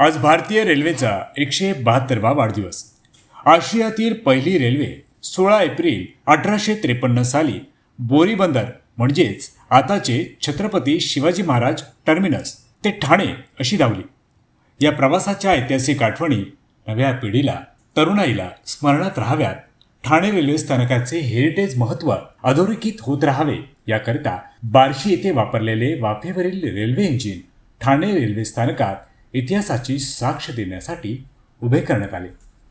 आज भारतीय रेल्वेचा एकशे बहात्तरवा वाढदिवस. आशियातील पहिली रेल्वे सोळा एप्रिल अठराशे त्रेपन्न साली बोरीबंदर म्हणजेच आताचे छत्रपती शिवाजी महाराज टर्मिनस ते ठाणे अशी धावली. या प्रवासाच्या ऐतिहासिक आठवणी नव्या पिढीला तरुणाईला स्मरणात राहाव्यात. ठाणे रेल्वे स्थानकाचे हेरिटेज महत्त्व अधोरेखित होत राहावे याकरिता बार्शी येथे वापरलेले वाफेवरील रेल्वे इंजिन ठाणे रेल्वे स्थानकात इतिहासाची साक्ष देण्यासाठी उभे करण्यात आले.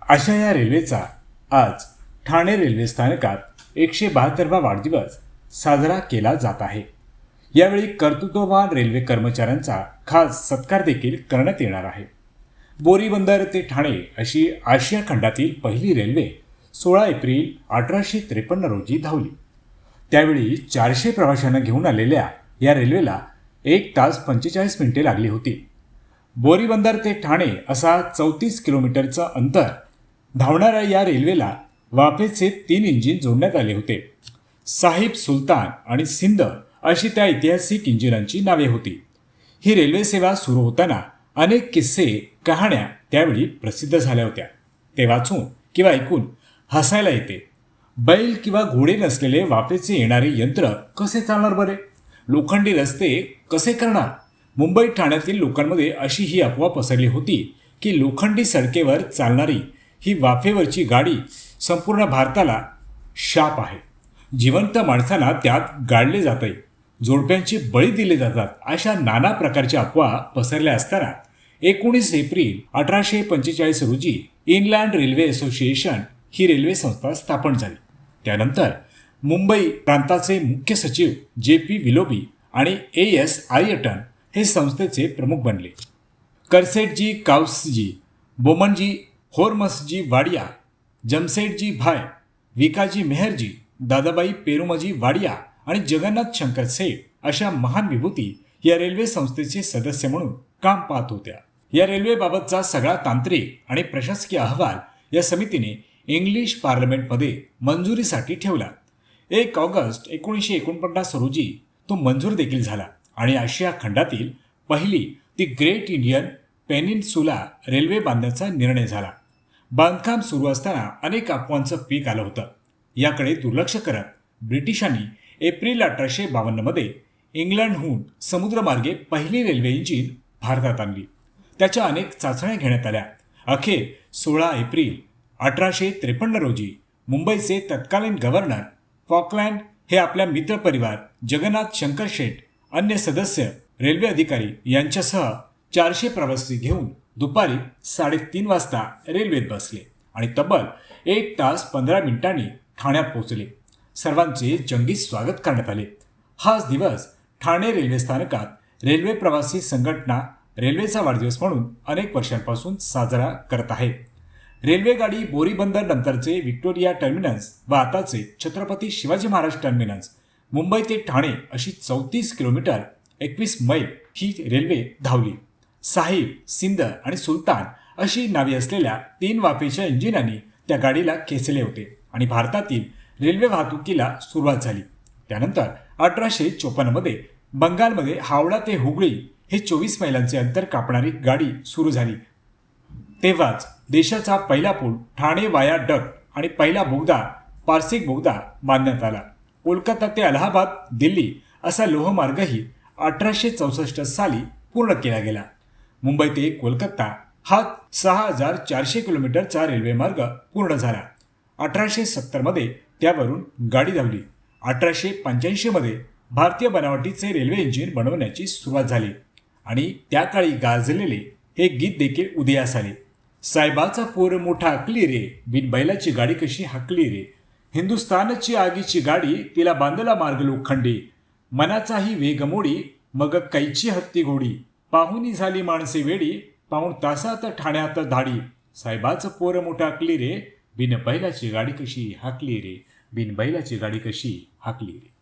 अशा या रेल्वेचा आज ठाणे रेल्वे स्थानकात एकशे बहात्तरवा वाढदिवस साजरा केला जात आहे. यावेळी कर्तृत्ववान रेल्वे कर्मचाऱ्यांचा खास सत्कार देखील करण्यात येणार आहे. बोरीबंदर ते ठाणे अशी आशिया खंडातील पहिली रेल्वे सोळा एप्रिल अठराशे त्रेपन्न रोजी धावली. त्यावेळी चारशे प्रवाशांना घेऊन आलेल्या या रेल्वेला एक तास पंचेचाळीस मिनिटे लागली होती. बोरीबंदर ते ठाणे असा चौतीस किलोमीटरचं अंतर. धावणाऱ्या या रेल्वेला वाफेचे तीन इंजिन जोडण्यात आले होते. साहिब सुलतान आणि सिंध अशी त्या ऐतिहासिक इंजिनांची नावे होती. ही रेल्वे सेवा सुरू होताना अनेक किस्से कहाण्या त्यावेळी प्रसिद्ध झाल्या होत्या. ते वाचून किंवा ऐकून हसायला येते. बैल किंवा घोडे नसलेले वाफेचे येणारे यंत्र कसे चालणार बरे? लोखंडी रस्ते कसे करणार? मुंबई ठाण्यातील लोकांमध्ये अशी ही अफवा पसरली होती की लोखंडी सडकेवर चालणारी ही वाफेवरची गाडी संपूर्ण भारताला शाप आहे. जिवंत माणसांना त्यात गाडले जाते जोडप्यांची बळी दिले जातात अशा नाना प्रकारच्या अफवा पसरल्या असताना एकोणीस एप्रिल अठराशे पंचेचाळीस रोजी इनलँड रेल्वे असोसिएशन ही रेल्वे संस्था स्थापन झाली. त्यानंतर मुंबई प्रांताचे मुख्य सचिव जे पी विलोबी आणि ए एस आयटन हे संस्थेचे प्रमुख बनले. करसेटजी काउसजी बोमनजी होरमसजी वाडिया जमसेटजी भाय विकाजी मेहरजी दादाबाई पेरुमजी वाडिया आणि जगन्नाथ शंकर सेठ अशा महान विभूती या रेल्वे संस्थेचे सदस्य म्हणून काम पाहत होत्या. या रेल्वेबाबतचा सगळा तांत्रिक आणि प्रशासकीय अहवाल या समितीने इंग्लिश पार्लमेंटमध्ये मंजुरीसाठी ठेवला. एक ऑगस्ट एकोणीसशे एकोणपन्नास रोजी तो मंजूर देखील झाला. आणि आशिया खंडातील पहिली ती ग्रेट इंडियन पेनिन्सुला रेल्वे बांधण्याचा निर्णय झाला. बांधकाम सुरू असताना अनेक अफवांचं पीक आलं होतं. याकडे दुर्लक्ष करत ब्रिटिशांनी एप्रिल अठराशे बावन्नमध्ये इंग्लंडहून समुद्रमार्गे पहिली रेल्वे इंजिन भारतात आणली. त्याच्या अनेक चाचण्या घेण्यात आल्या. अखेर सोळा एप्रिल अठराशे त्रेपन्न रोजी मुंबईचे तत्कालीन गव्हर्नर फॉकलँड हे आपल्या मित्रपरिवार जगन्नाथ शंकर शेठ अन्य सदस्य रेल्वे अधिकारी यांच्यासह चारशे प्रवासी घेऊन दुपारी साडेतीन वाजता रेल्वेत बसले आणि तब्बल एक तास पंधरा मिनिटांनी ठाण्यात पोहोचले. सर्वांचे जंगी स्वागत करण्यात आले. हाच दिवस ठाणे रेल्वे स्थानकात रेल्वे प्रवासी संघटना रेल्वेचा वाढदिवस म्हणून अनेक वर्षांपासून साजरा करत आहे. रेल्वेगाडी बोरीबंदर नंतरचे विक्टोरिया टर्मिनस व आताचे छत्रपती शिवाजी महाराज टर्मिनस मुंबई ते ठाणे अशी चौतीस किलोमीटर एकवीस मैल ही रेल्वे धावली. साहिब सिंध आणि सुलतान अशी नावे असलेल्या तीन वाफेच्या इंजिनांनी त्या गाडीला खेचले होते आणि भारतातील रेल्वे वाहतुकीला सुरुवात झाली. त्यानंतर अठराशे चोपन्नमध्ये बंगालमध्ये हावडा ते हुगळी हे चोवीस मैलांचे अंतर कापणारी गाडी सुरू झाली. तेव्हाच देशाचा पहिला पूल ठाणे वाया डक आणि पहिला बोगदा पारसिक बोगदा बांधण्यात आला. कोलकाता ते अलाहाबाद दिल्ली असा लोहमार्गही अठराशे चौसष्ट साली पूर्ण केला गेला. मुंबई ते कोलकाता हा सहा हजार चारशे किलोमीटरचा रेल्वे मार्ग पूर्ण झाला. अठराशे सत्तरमध्ये त्यावरून गाडी धावली. अठराशे पंच्याऐंशीमध्ये भारतीय बनावटीचे रेल्वे इंजिन बनवण्याची सुरुवात झाली आणि त्या काळी गाजलेले हे गीत देखील उदयास आले. साहेबाचा पोर मोठा हाकली रे बिन बैलाची गाडी कशी हाकली रे? हिंदुस्थानची आगीची गाडी तिला बांधला मार्ग लोखंडी मनाचाही वेग मोडी मग कैची हत्ती घोडी. पाहुणी झाली माणसे वेडी पाहून तासात ठाण्यात धाडी. साहेबाचं पोर मोठाकली हाकली रे बिन बैलाची गाडी कशी हाकली रे बिन बैलाची गाडी कशी हाकली रे.